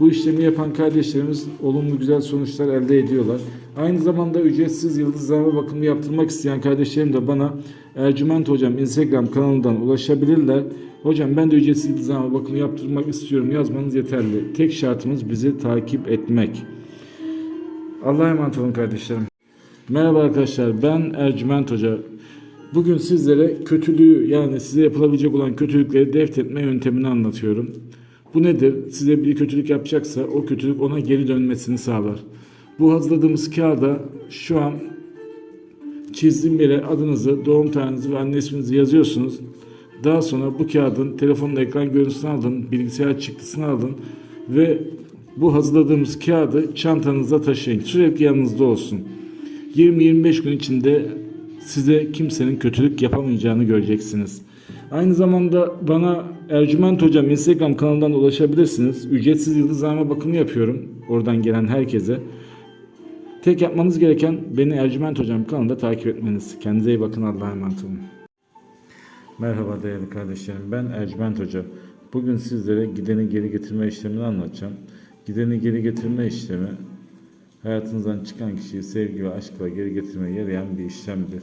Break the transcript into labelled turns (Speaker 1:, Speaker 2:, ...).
Speaker 1: Bu işlemi yapan kardeşlerimiz olumlu güzel sonuçlar elde ediyorlar. Aynı zamanda ücretsiz yıldızlama bakımı yaptırmak isteyen kardeşlerim de bana Ercüment Hocam Instagram kanalından ulaşabilirler. Hocam ben de ücretsiz yıldızlama bakımı yaptırmak istiyorum yazmanız yeterli. Tek şartımız bizi takip etmek. Allah'a emanet olun kardeşlerim. Merhaba arkadaşlar ben Ercüment Hoca. Bugün sizlere kötülüğü yani size yapılabilecek olan kötülükleri deftetme yöntemini anlatıyorum. Bu nedir? Size bir kötülük yapacaksa o kötülük ona geri dönmesini sağlar. Bu hazırladığımız kağıda şu an çizdiğim yere adınızı, doğum tarihinizi ve anne isminizi yazıyorsunuz. Daha sonra bu kağıdın telefonun ekran görüntüsünü alın, bilgisayar çıktısını alın ve bu hazırladığımız kağıdı çantanızda taşıyın. Sürekli yanınızda olsun. 20-25 gün içinde size kimsenin kötülük yapamayacağını göreceksiniz. Aynı zamanda bana Ercüment Hocam Instagram kanalından ulaşabilirsiniz. Ücretsiz yıldızlama bakımı yapıyorum. Oradan gelen herkese. Tek yapmanız gereken beni Ercüment Hocam kanalında takip etmeniz. Kendinize iyi bakın. Allah'a emanet olun. Merhaba değerli kardeşlerim. Ben Ercüment Hoca. Bugün sizlere gideni geri getirme işlemini anlatacağım. Gideni geri getirme işlemi hayatınızdan çıkan kişiyi sevgi ve aşkla geri getirmeye yarayan bir işlemdir.